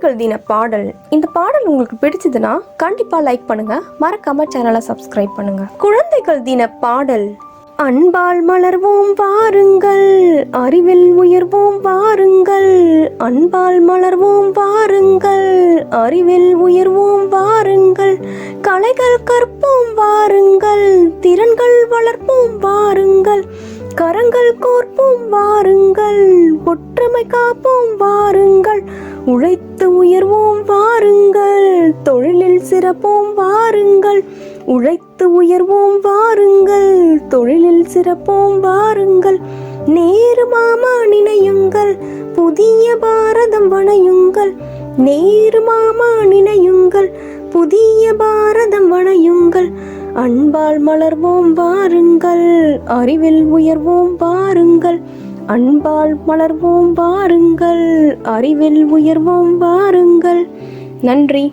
குழந்தைகள் தின பாடல். இந்த பாடல் உங்களுக்கு பிடிச்சதுன்னா கண்டிப்பா லைக் பண்ணுங்க. மறக்காம சேனலை சப்ஸ்கிரைப் பண்ணுங்க. குழந்தைகள் தின பாடல். அன்பால் மலர்வோம் வாருங்கள். அறிவில் உயர்வோம் வாருங்கள். அன்பால் மலர்வோம் வாருங்கள். அறிவில் உயர்வோம் வாருங்கள். கலைகள் கற்போம் வாருங்கள். திறன்கள் வளர்ப்போம் வாருங்கள். கரங்கள் கோர்ப்போம் வாருங்கள். ஒற்றுமை காப்போம் வாருங்கள். உழைத்து தொழிலில் சிறப்போம் வாருங்கள். உழைத்து உயர்வோம் வாருங்கள். தொழிலில் சிறப்போம் வாருங்கள். நேரு மாமா நினையுங்கள். புதிய பாரதம் வணையுங்கள். நேரு மாமா நினையுங்கள். புதிய பாரதம் வணையுங்கள். அன்பால் மலர்வோம் வாருங்கள். அறிவில் உயர்வோம் வாருங்கள். அன்பால் மலர்வோம் வாருங்கள். அறிவில் உயர்வோம் வாருங்கள். நன்றி.